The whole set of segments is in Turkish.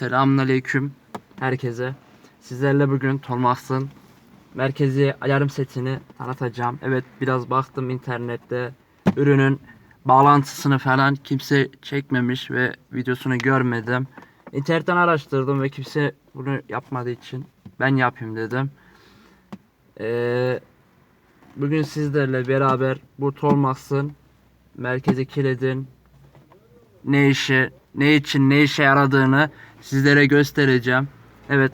Selamünaleyküm herkese. Sizlerle bugün Tolmax'ın merkezi alarm setini tanıtacağım. Evet biraz baktım internette ürünün bağlantısını falan kimse çekmemiş ve videosunu görmedim. İnternetten araştırdım ve kimse bunu yapmadığı için ben yapayım dedim. Ee, bugün sizlerle beraber bu Tolmax'ın merkezi kilidin ne işi, ne için, ne işe yaradığını sizlere göstereceğim. Evet,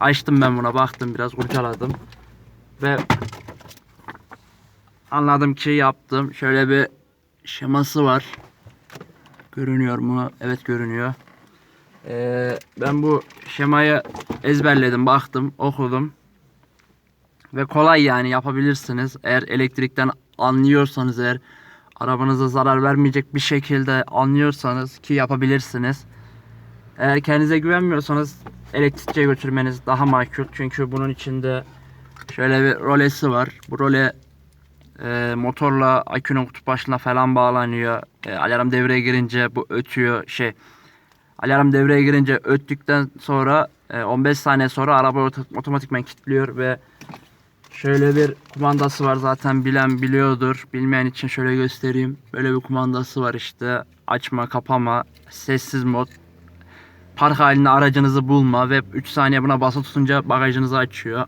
açtım ben buna, baktım biraz, kurcaladım. Ve anladım ki yaptım. Şöyle bir şeması var. Görünüyor mu? Evet görünüyor. Ee, ben bu şemayı ezberledim, baktım, okudum. Ve kolay yani yapabilirsiniz. Eğer elektrikten anlıyorsanız eğer arabanıza zarar vermeyecek bir şekilde anlıyorsanız ki yapabilirsiniz. Eğer kendinize güvenmiyorsanız elektrikçiye götürmeniz daha makul. Çünkü bunun içinde şöyle bir rolesi var. Bu role e, motorla akünün kutup başına falan bağlanıyor. E, alarm devreye girince bu ötüyor. Şey alarm devreye girince öttükten sonra e, 15 saniye sonra araba ot- otomatikman kilitliyor ve Şöyle bir kumandası var zaten bilen biliyordur. Bilmeyen için şöyle göstereyim. Böyle bir kumandası var işte. Açma, kapama, sessiz mod. Park halinde aracınızı bulma ve 3 saniye buna basılı tutunca bagajınızı açıyor.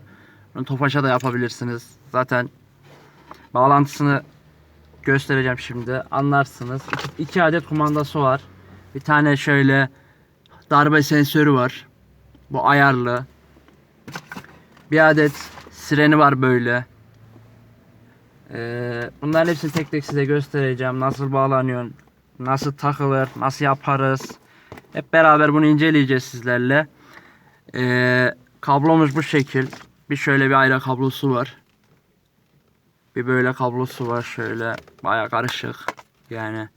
Bunu Tofaş'a da yapabilirsiniz. Zaten bağlantısını göstereceğim şimdi. Anlarsınız. İki, adet kumandası var. Bir tane şöyle darbe sensörü var. Bu ayarlı. Bir adet sireni var böyle. Ee, bunların hepsini tek tek size göstereceğim. Nasıl bağlanıyor, nasıl takılır, nasıl yaparız. Hep beraber bunu inceleyeceğiz sizlerle. Ee, kablomuz bu şekil. Bir şöyle bir ayrı kablosu var. Bir böyle kablosu var şöyle. Baya karışık. Yani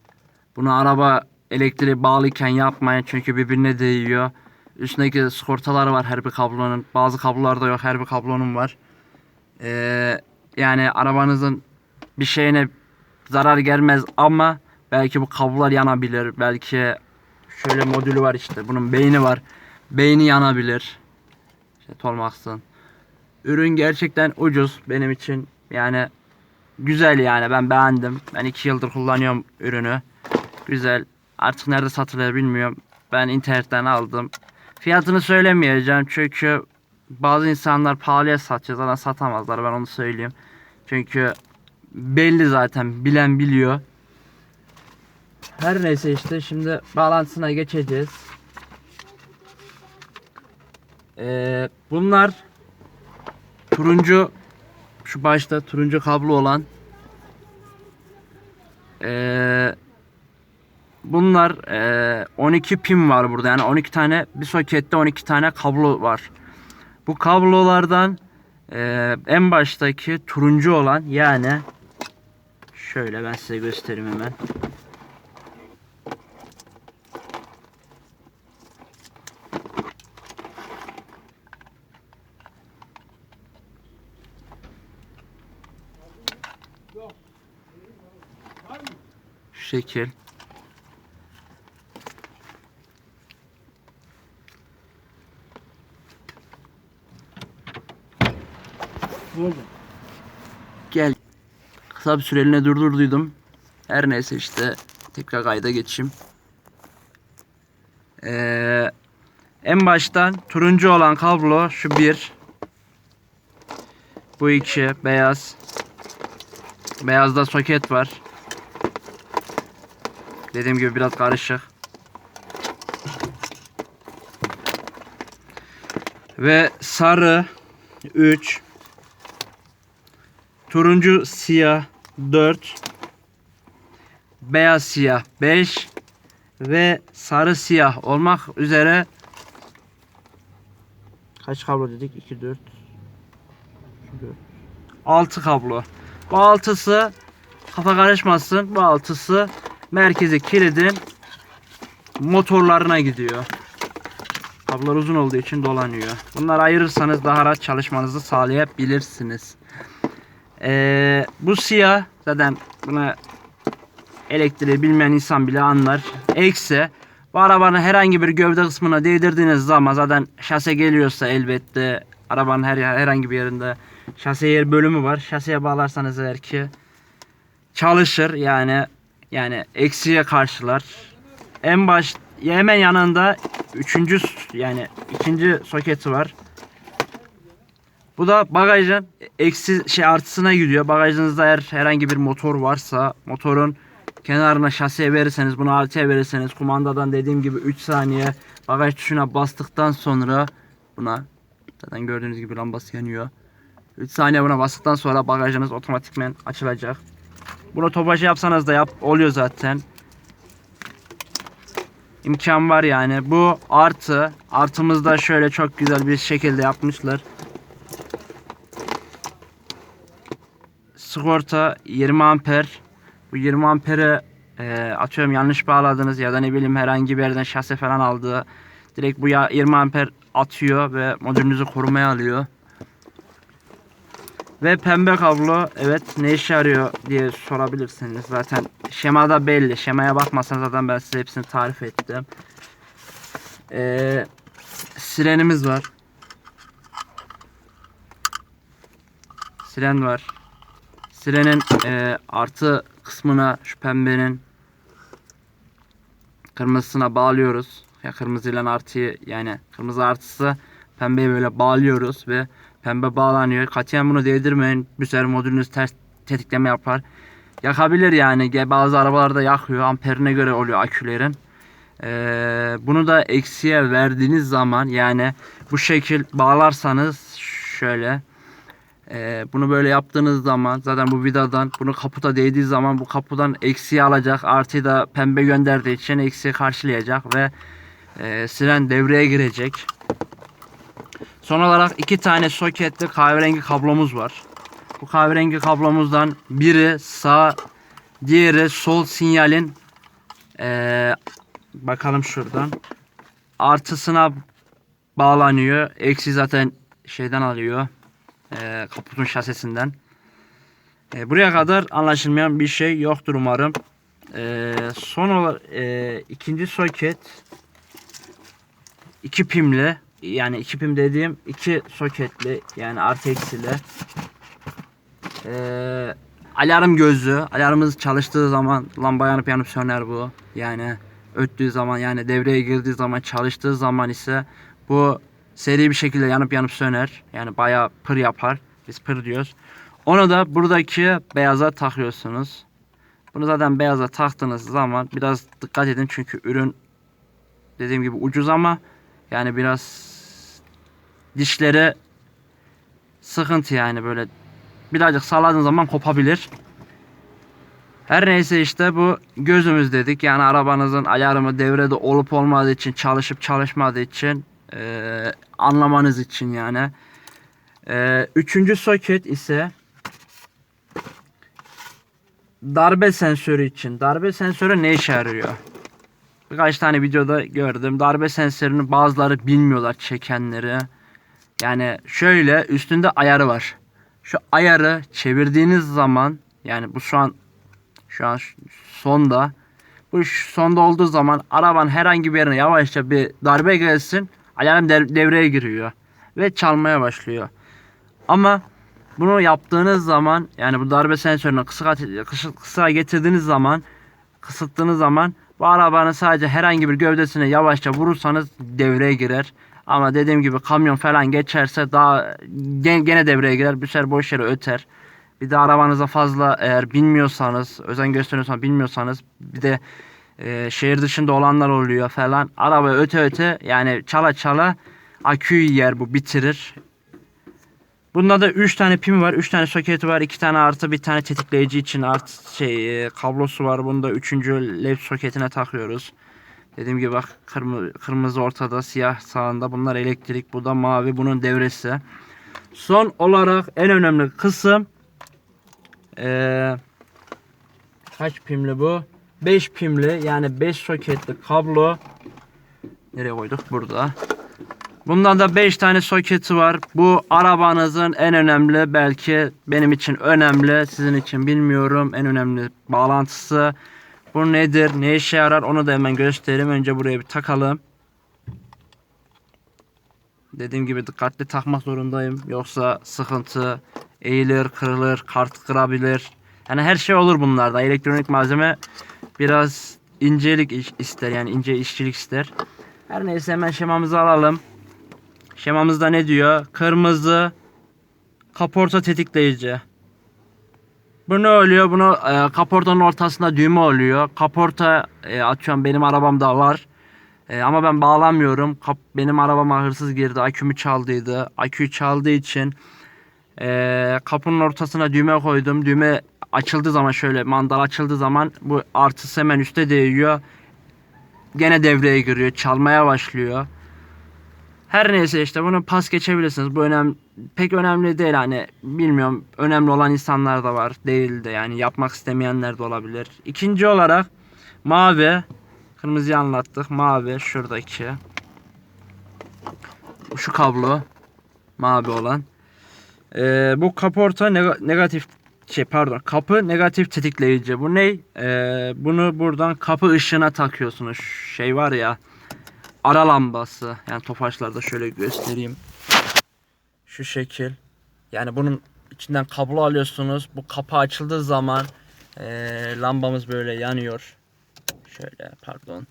bunu araba elektriği bağlıyken yapmayın çünkü birbirine değiyor. Üstündeki skortalar var her bir kablonun. Bazı kablolarda yok her bir kablonun var. Ee, yani arabanızın bir şeyine zarar gelmez ama belki bu kablolar yanabilir. Belki şöyle modülü var işte. Bunun beyni var. Beyni yanabilir. İşte Tolmax'ın. Ürün gerçekten ucuz benim için. Yani güzel yani ben beğendim. Ben 2 yıldır kullanıyorum ürünü. Güzel. Artık nerede satılıyor bilmiyorum. Ben internetten aldım. Fiyatını söylemeyeceğim çünkü bazı insanlar pahalıya satıyor zaten satamazlar ben onu söyleyeyim. Çünkü belli zaten bilen biliyor. Her neyse işte şimdi bağlantısına geçeceğiz. Ee, bunlar turuncu şu başta turuncu kablo olan ee, bunlar ee, 12 pin var burada yani 12 tane bir sokette 12 tane kablo var. Bu kablolardan eee, en baştaki turuncu olan yani şöyle ben size göstereyim hemen. Şekil. Gel. Kısa bir süreliğine durdurduydum. Her neyse işte tekrar kayda geçeyim. Ee, en baştan turuncu olan kablo şu bir. Bu iki beyaz. Beyazda soket var. Dediğim gibi biraz karışık. Ve sarı 3 Turuncu siyah 4 Beyaz siyah 5 Ve sarı siyah olmak üzere Kaç kablo dedik? 2 4 6 kablo. Bu altısı kafa karışmasın. Bu altısı merkezi kilidin motorlarına gidiyor. Kablolar uzun olduğu için dolanıyor. Bunları ayırırsanız daha rahat çalışmanızı sağlayabilirsiniz. Ee, bu siyah zaten buna elektriği bilmeyen insan bile anlar. Eksi Bu arabanın herhangi bir gövde kısmına değdirdiğiniz zaman zaten şase geliyorsa elbette arabanın her herhangi bir yerinde şase yer bölümü var. Şaseye bağlarsanız eğer ki çalışır yani yani eksiye karşılar. En baş hemen yanında üçüncü yani ikinci soketi var. Bu da bagajın eksi şey artısına gidiyor. Bagajınızda eğer herhangi bir motor varsa motorun kenarına şasiye verirseniz bunu artıya verirseniz kumandadan dediğim gibi 3 saniye bagaj tuşuna bastıktan sonra buna zaten gördüğünüz gibi lambası yanıyor. 3 saniye buna bastıktan sonra bagajınız otomatikmen açılacak. Bunu topaşı yapsanız da yap oluyor zaten. İmkan var yani. Bu artı. Artımızda şöyle çok güzel bir şekilde yapmışlar. Sigorta 20 amper. Bu 20 ampere e, atıyorum yanlış bağladınız ya da ne bileyim herhangi bir yerden şase falan aldı. Direkt bu ya 20 amper atıyor ve modülünüzü korumaya alıyor. Ve pembe kablo evet ne işe yarıyor diye sorabilirsiniz. Zaten şemada belli. Şemaya bakmasanız zaten ben size hepsini tarif ettim. Ee, sirenimiz var. Siren var. Sirenin e, artı kısmına şu pembenin kırmızısına bağlıyoruz. Ya kırmızıyla artıyı yani kırmızı artısı pembeyi böyle bağlıyoruz ve pembe bağlanıyor. Katiyen bunu değdirmeyin. Sefer modülünüz ters tetikleme yapar. Yakabilir yani. Bazı arabalarda yakıyor. Amperine göre oluyor akülerin. Ee, bunu da eksiye verdiğiniz zaman yani bu şekil bağlarsanız şöyle ee, bunu böyle yaptığınız zaman zaten bu vidadan bunu kaputa değdiği zaman bu kapudan eksiği alacak artıyı da pembe gönderdiği için eksiği karşılayacak ve e, siren devreye girecek. Son olarak iki tane soketli kahverengi kablomuz var. Bu kahverengi kablomuzdan biri sağ diğeri sol sinyalin e, bakalım şuradan artısına bağlanıyor. Eksi zaten şeyden alıyor e, kaputun şasisinden. E, buraya kadar anlaşılmayan bir şey yoktur umarım. E, son olarak e, ikinci soket iki pimli yani iki pim dediğim iki soketli yani artı eksili e, alarm gözü alarmımız çalıştığı zaman lamba yanıp yanıp söner bu yani öttüğü zaman yani devreye girdiği zaman çalıştığı zaman ise bu seri bir şekilde yanıp yanıp söner. Yani bayağı pır yapar. Biz pır diyoruz. Onu da buradaki beyaza takıyorsunuz. Bunu zaten beyaza taktığınız zaman biraz dikkat edin çünkü ürün dediğim gibi ucuz ama yani biraz dişleri sıkıntı yani böyle birazcık salladığın zaman kopabilir. Her neyse işte bu gözümüz dedik. Yani arabanızın alarmı devrede olup olmadığı için çalışıp çalışmadığı için eee, anlamanız için yani. Eee, üçüncü soket ise darbe sensörü için. Darbe sensörü ne işe yarıyor? Birkaç tane videoda gördüm. Darbe sensörünü bazıları bilmiyorlar çekenleri. Yani şöyle üstünde ayarı var. Şu ayarı çevirdiğiniz zaman yani bu şu an şu an sonda bu sonda olduğu zaman arabanın herhangi bir yerine yavaşça bir darbe gelsin alarm dev- devreye giriyor ve çalmaya başlıyor. Ama bunu yaptığınız zaman yani bu darbe sensörünü kısa, kısa getirdiğiniz zaman kısıttığınız zaman bu arabanın sadece herhangi bir gövdesine yavaşça vurursanız devreye girer. Ama dediğim gibi kamyon falan geçerse daha gene, devreye girer. Bir sefer boş yere öter. Bir de arabanıza fazla eğer bilmiyorsanız, özen gösteriyorsanız bilmiyorsanız bir de e, şehir dışında olanlar oluyor falan. Araba öte öte yani çala çala aküyü yer bu bitirir. Bunda da 3 tane pimi var, 3 tane soketi var, 2 tane artı bir tane tetikleyici için artı şey e, kablosu var. Bunu da 3. led soketine takıyoruz. Dediğim gibi bak kırmızı, kırmızı ortada, siyah sağında. Bunlar elektrik, bu da mavi, bunun devresi. Son olarak en önemli kısım eee kaç pimli bu? 5 pimli yani 5 soketli kablo. Nereye koyduk? Burada. Bundan da 5 tane soketi var. Bu arabanızın en önemli belki benim için önemli sizin için bilmiyorum en önemli bağlantısı. Bu nedir? Ne işe yarar? Onu da hemen göstereyim. Önce buraya bir takalım. Dediğim gibi dikkatli takmak zorundayım. Yoksa sıkıntı eğilir, kırılır, kart kırabilir. Yani her şey olur bunlarda. Elektronik malzeme biraz incelik ister. Yani ince işçilik ister. Her neyse hemen şemamızı alalım. Şemamızda ne diyor? Kırmızı kaporta tetikleyici. Bu ne oluyor? Bunu e, kaportanın ortasında düğme oluyor. Kaporta e, atıyorum benim arabamda var. E, ama ben bağlamıyorum. Kap, benim arabama hırsız girdi. Akümü çaldıydı. Aküyü çaldığı için e, kapının ortasına düğme koydum. Düğme açıldığı zaman şöyle mandal açıldığı zaman bu artısı hemen üste değiyor. Gene devreye giriyor. Çalmaya başlıyor. Her neyse işte bunu pas geçebilirsiniz. Bu önemli pek önemli değil hani. Bilmiyorum önemli olan insanlar da var değil de yani. Yapmak istemeyenler de olabilir. İkinci olarak mavi. Kırmızıyı anlattık. Mavi şuradaki. Şu kablo. Mavi olan. Ee, bu kaporta neg- negatif şey pardon kapı negatif tetikleyici. Bu ne Ee, bunu buradan kapı ışığına takıyorsunuz. Şey var ya ara lambası yani tofaşlarda şöyle göstereyim şu şekil. Yani bunun içinden kablo alıyorsunuz. Bu kapı açıldığı zaman eee, lambamız böyle yanıyor. Şöyle pardon.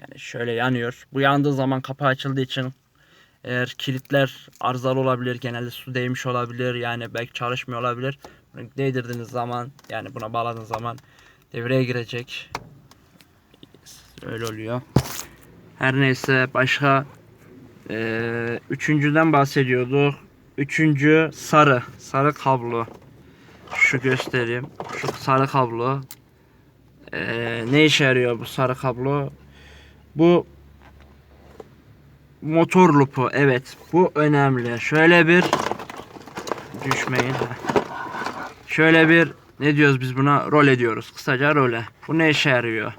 Yani şöyle yanıyor. Bu yandığı zaman kapı açıldığı için eğer kilitler arızalı olabilir, genelde su değmiş olabilir, yani belki çalışmıyor olabilir. Bunu değdirdiğiniz zaman, yani buna bağladığınız zaman devreye girecek. Öyle oluyor. Her neyse başka ee, üçüncüden bahsediyorduk. Üçüncü sarı. Sarı kablo. Şu göstereyim. Şu sarı kablo. Ee, ne işe yarıyor bu sarı kablo? Bu motor lupu. Evet. Bu önemli. Şöyle bir düşmeyin. Şöyle bir ne diyoruz biz buna? Role diyoruz. Kısaca role. Bu ne işe yarıyor?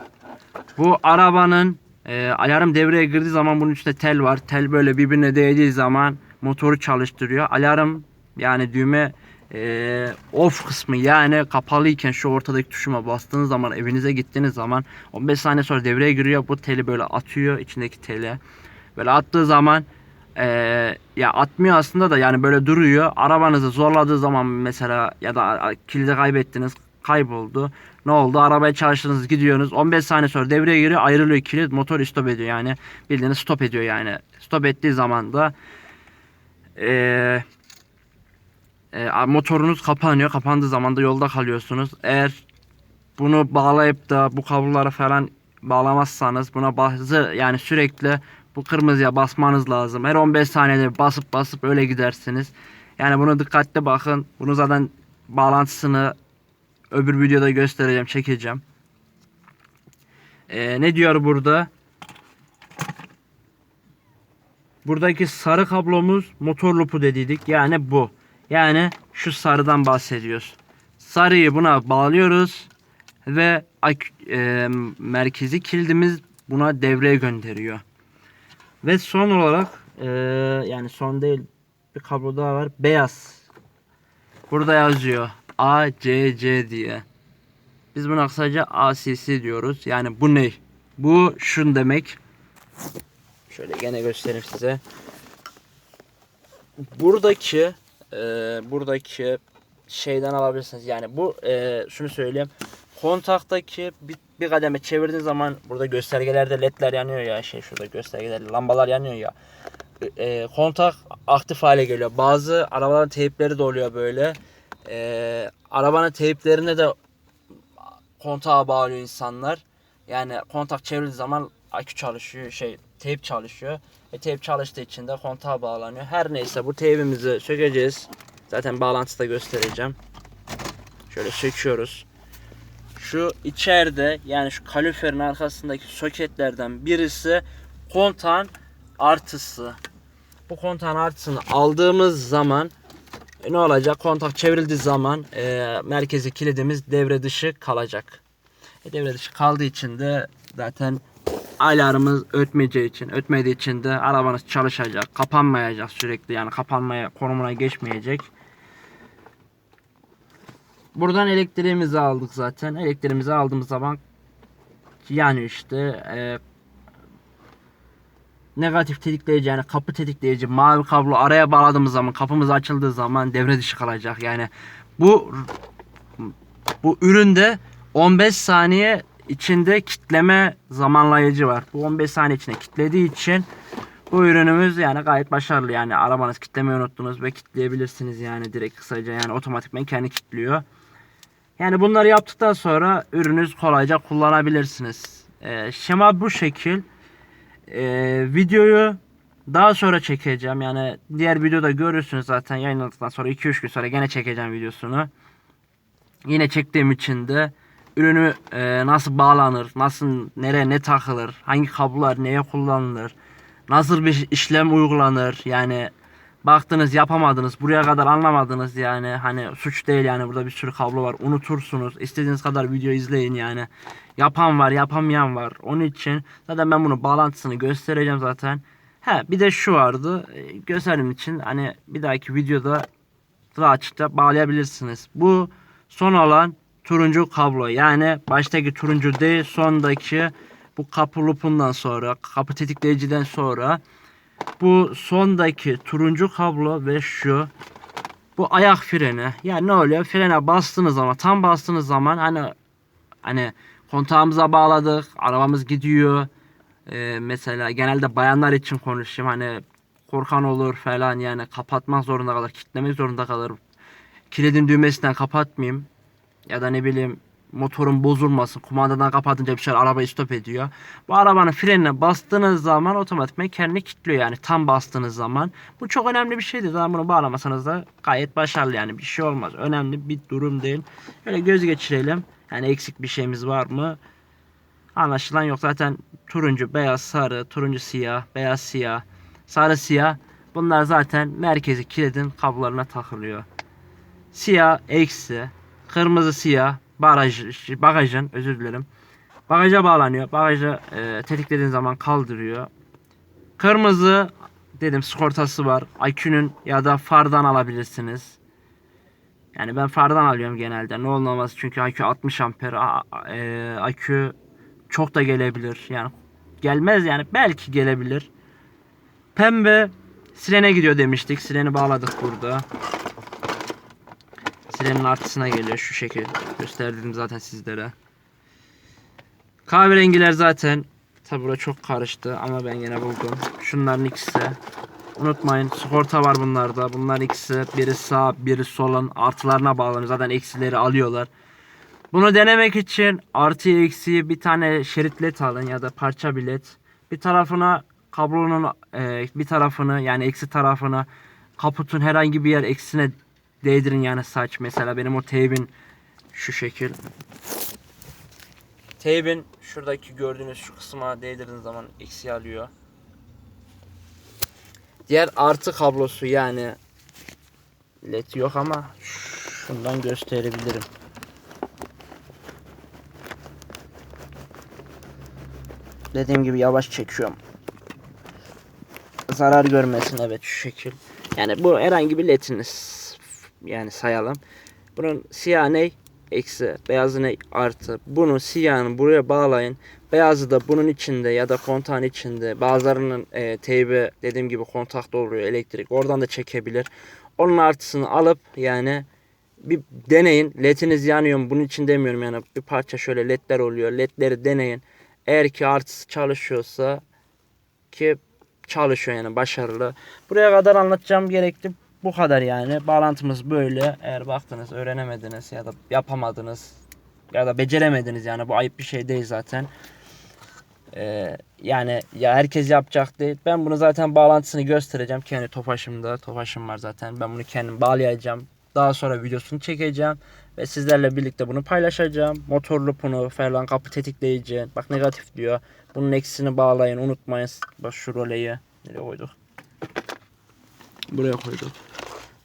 Bu arabanın e, alarm devreye girdiği zaman bunun üstünde tel var. Tel böyle birbirine değdiği zaman motoru çalıştırıyor. Alarm yani düğme e, off kısmı yani kapalıyken şu ortadaki tuşuma bastığınız zaman evinize gittiğiniz zaman 15 saniye sonra devreye giriyor. Bu teli böyle atıyor içindeki teli. Böyle attığı zaman e, ya atmıyor aslında da yani böyle duruyor. Arabanızı zorladığı zaman mesela ya da kilidi kaybettiniz kayboldu. Ne oldu? Arabayı çalıştırdınız gidiyorsunuz. 15 saniye sonra devreye giriyor ayrılıyor kilit motor stop ediyor yani. Bildiğiniz stop ediyor yani. Stop ettiği zaman da eee e, motorunuz kapanıyor. Kapandığı zaman da yolda kalıyorsunuz. Eğer bunu bağlayıp da bu kabloları falan bağlamazsanız buna bazı yani sürekli bu kırmızıya basmanız lazım. Her 15 saniyede basıp basıp öyle gidersiniz. Yani bunu dikkatli bakın. Bunu zaten bağlantısını öbür videoda göstereceğim, çekeceğim. Ee, ne diyor burada? Buradaki sarı kablomuz motor lupu dediydik. Yani bu. Yani şu sarıdan bahsediyoruz. Sarıyı buna bağlıyoruz ve e, merkezi kilidimiz buna devreye gönderiyor. Ve son olarak e, yani son değil bir kablo daha var. Beyaz. Burada yazıyor ACC diye. Biz buna kısaca ACC diyoruz. Yani bu ne? Bu şun demek. Şöyle gene göstereyim size. Buradaki e, buradaki şeyden alabilirsiniz. Yani bu e, şunu söyleyeyim. Kontaktaki bir, bir kademe çevirdiğiniz zaman burada göstergelerde ledler yanıyor ya şey şurada göstergeler lambalar yanıyor ya. E, kontak aktif hale geliyor. Bazı arabaların teypleri de oluyor böyle. E, arabanın teyplerine de kontağa bağlıyor insanlar. Yani kontak çevrildiği zaman akü çalışıyor, şey teyp çalışıyor. Ve teyp çalıştığı için de kontağa bağlanıyor. Her neyse bu teybimizi sökeceğiz. Zaten bağlantısı da göstereceğim. Şöyle söküyoruz. Şu içeride yani şu kaloriferin arkasındaki soketlerden birisi kontağın artısı. Bu kontağın artısını aldığımız zaman e, ne olacak? Kontak çevrildiği zaman e, merkezi kilidimiz devre dışı kalacak. E, devre dışı kaldığı için de zaten alarmımız ötmeyeceği için, ötmediği için de arabanız çalışacak, kapanmayacak sürekli yani kapanmaya konumuna geçmeyecek. Buradan elektriğimizi aldık zaten. Elektriğimizi aldığımız zaman yani işte e, negatif tetikleyici yani kapı tetikleyici mavi kablo araya bağladığımız zaman kapımız açıldığı zaman devre dışı kalacak. Yani bu bu üründe 15 saniye içinde kitleme zamanlayıcı var. Bu 15 saniye içinde kitlediği için bu ürünümüz yani gayet başarılı. Yani arabanız kitlemeyi unuttunuz ve kitleyebilirsiniz yani direkt kısaca yani otomatikman kendi kilitliyor. Yani bunları yaptıktan sonra ürünüz kolayca kullanabilirsiniz. Ee, şema bu şekil. Ee, videoyu daha sonra çekeceğim. Yani diğer videoda görürsünüz zaten yayınladıktan sonra 2-3 gün sonra gene çekeceğim videosunu. Yine çektiğim için de ürünü e, nasıl bağlanır, nasıl nereye ne takılır, hangi kablolar neye kullanılır, nasıl bir işlem uygulanır yani baktınız yapamadınız buraya kadar anlamadınız yani. Hani suç değil yani burada bir sürü kablo var. Unutursunuz. İstediğiniz kadar video izleyin yani. Yapan var yapamayan var. Onun için zaten ben bunu bağlantısını göstereceğim zaten. He bir de şu vardı. E, gösterdiğim için hani bir dahaki videoda daha açıkça bağlayabilirsiniz. Bu son olan turuncu kablo. Yani baştaki turuncu değil sondaki bu kapı lupundan sonra kapı tetikleyiciden sonra bu sondaki turuncu kablo ve şu bu ayak freni. Yani ne oluyor? Frene bastığınız zaman tam bastığınız zaman hani hani kontağımıza bağladık. Arabamız gidiyor. Ee, mesela genelde bayanlar için konuşayım. Hani korkan olur falan yani kapatmak zorunda kalır. Kilitlemek zorunda kalır. Kilidin düğmesinden kapatmayayım. Ya da ne bileyim motorun bozulmasın. Kumandadan kapatınca bir şey arabayı stop ediyor. Bu arabanın frenine bastığınız zaman otomatikman kendini kilitliyor yani tam bastığınız zaman. Bu çok önemli bir şeydir. Zaten bunu bağlamasanız da gayet başarılı yani bir şey olmaz. Önemli bir durum değil. Öyle göz geçirelim. Yani eksik bir şeyimiz var mı? Anlaşılan yok. Zaten turuncu, beyaz, sarı, turuncu, siyah, beyaz, siyah, sarı, siyah. Bunlar zaten merkezi kilidin kablolarına takılıyor. Siyah eksi, kırmızı siyah, baraj, bagajın özür dilerim. Bagaja bağlanıyor. Bagaja e, tetiklediğin zaman kaldırıyor. Kırmızı dedim sigortası var. IQ'nun ya da fardan alabilirsiniz. Yani ben fardan alıyorum genelde. Ne olmaz çünkü IQ 60 amper. A- e, IQ çok da gelebilir. Yani gelmez yani belki gelebilir. Pembe sirene gidiyor demiştik. Sireni bağladık burada. Sirenin artısına geliyor şu şekil. Gösterdim zaten sizlere. Kahverengiler zaten tabi bura çok karıştı ama ben yine buldum. Şunların ikisi. Unutmayın sigorta var bunlarda. Bunlar ikisi biri sağ biri solun artılarına bağlanıyor. Zaten eksileri alıyorlar. Bunu denemek için artı eksiği bir tane şerit led alın ya da parça bilet. Bir tarafına kablonun e, bir tarafını yani eksi tarafını kaputun herhangi bir yer eksisine değdirin yani saç mesela benim o teybin şu şekil. Teybin şuradaki gördüğünüz şu kısma değdirdiğiniz zaman eksi alıyor. Diğer artı kablosu yani led yok ama şundan gösterebilirim. Dediğim gibi yavaş çekiyorum. Zarar görmesin evet şu şekil. Yani bu herhangi bir lediniz. Yani sayalım. Bunun siyah ne? Eksi. Beyazı ne? Artı. Bunu siyahını buraya bağlayın. Beyazı da bunun içinde ya da kontağın içinde. Bazılarının e, teybi dediğim gibi kontakta oluyor elektrik. Oradan da çekebilir. Onun artısını alıp yani bir deneyin. Lediniz yanıyor mu? Bunun için demiyorum yani. Bir parça şöyle ledler oluyor. Ledleri deneyin. Eğer ki artısı çalışıyorsa ki çalışıyor yani başarılı. Buraya kadar anlatacağım gerekli bu kadar yani. Bağlantımız böyle. Eğer baktınız öğrenemediniz ya da yapamadınız ya da beceremediniz yani bu ayıp bir şey değil zaten. Ee, yani ya herkes yapacak değil. Ben bunu zaten bağlantısını göstereceğim. Kendi tofaşımda. Tofaşım var zaten. Ben bunu kendim bağlayacağım. Daha sonra videosunu çekeceğim. Ve sizlerle birlikte bunu paylaşacağım. Motor lupunu falan kapı tetikleyici. Bak negatif diyor. Bunun eksisini bağlayın. Unutmayın. Bak şu roleyi. Nereye koyduk? Buraya koyduk.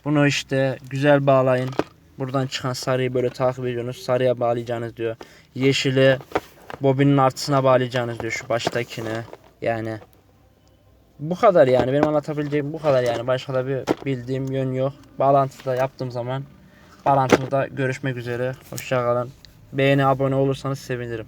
Bunu işte güzel bağlayın. Buradan çıkan sarıyı böyle takip ediyorsunuz. Sarıya bağlayacağınız diyor. Yeşili bobinin artısına bağlayacağınız diyor şu baştakini. Yani bu kadar yani benim anlatabileceğim bu kadar yani başka da bir bildiğim yön yok. Bağlantıda yaptığım zaman bağlantımda görüşmek üzere. Hoşçakalın. Beğeni abone olursanız sevinirim.